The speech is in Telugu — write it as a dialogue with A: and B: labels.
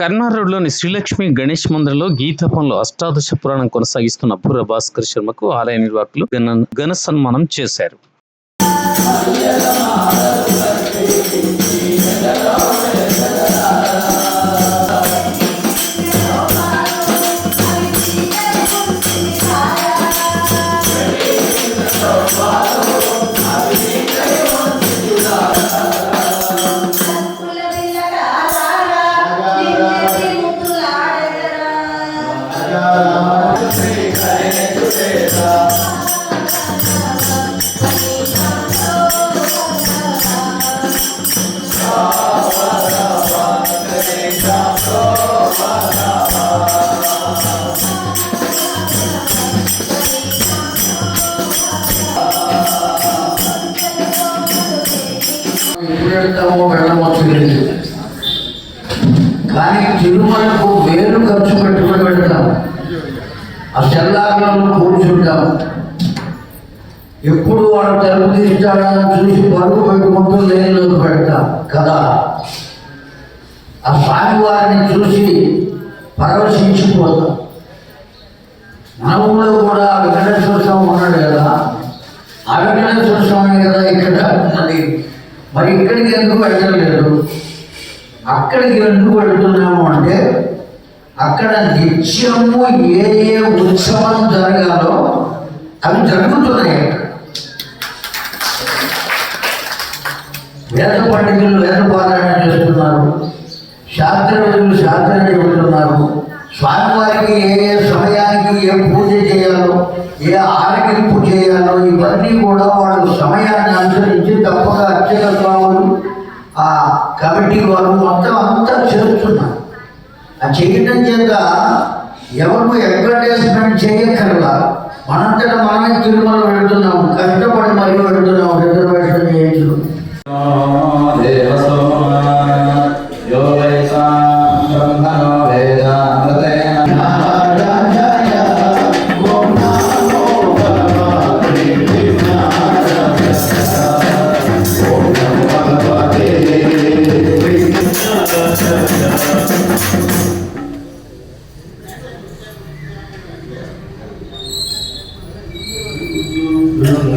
A: కర్నాటకలోని శ్రీలక్ష్మి గణేష్ మందిరంలో గీతపంలో అష్టాదశ పురాణం కొనసాగిస్తున్న బుర్ర భాస్కర్ శర్మకు ఆలయ నిర్వాహకులు ఘన ఘన సన్మానం చేశారు.
B: కానీ తిరుమలకు వేలు ఖర్చు పెట్టుకుని వెళ్తాం ఆ చల్లారంలో కూర్చుంటాం ఎప్పుడు వాడు తలుపు తీస్తాడని చూసి పరుగు పెట్టుకుంటూ లేనిలోకి పెడతా కదా? ఆ స్వామివారిని చూసి పరవశించిపోతాం. మనములో కూడా ఆ వెంకటేశ్వర స్వామి ఉన్నాడు కదా? ఆ వెంకటేశ్వర స్వామి కదా ఇక్కడ ఉన్నది? మరి ఇక్కడికి ఎందుకు వెళ్ళలేదు? అక్కడికి ఎందుకు వెళ్తున్నాము అంటే అక్కడ నిత్యము ఏ ఏ ఉత్సవం జరగాలో అవి జరుగుతున్నాయి వేద పండితులు వేద పారాయణ చేస్తున్నారు. శాస్త్రవేదులు శాస్త్రం చెబుతున్నారు. స్వామివారికి ఏ ఏ సమయానికి ఏ పూజ చేయాలో ఏ ఆరగింపు చేయాలో ఇవన్నీ కూడా వాళ్ళు సమయాన్ని అనుసరించి తప్పక అర్చక స్వాములు ఆ కమిటీ వారు మొత్తం చేయటం చేత ఎవరు అడ్వర్టైజ్మెంట్ చేయక్కర్లా. మనంతటా మనమే తిరుమల వెళ్తున్నాము కష్టపడి మరియు వెళ్తున్నాము రిజర్వేషన్
C: ఆ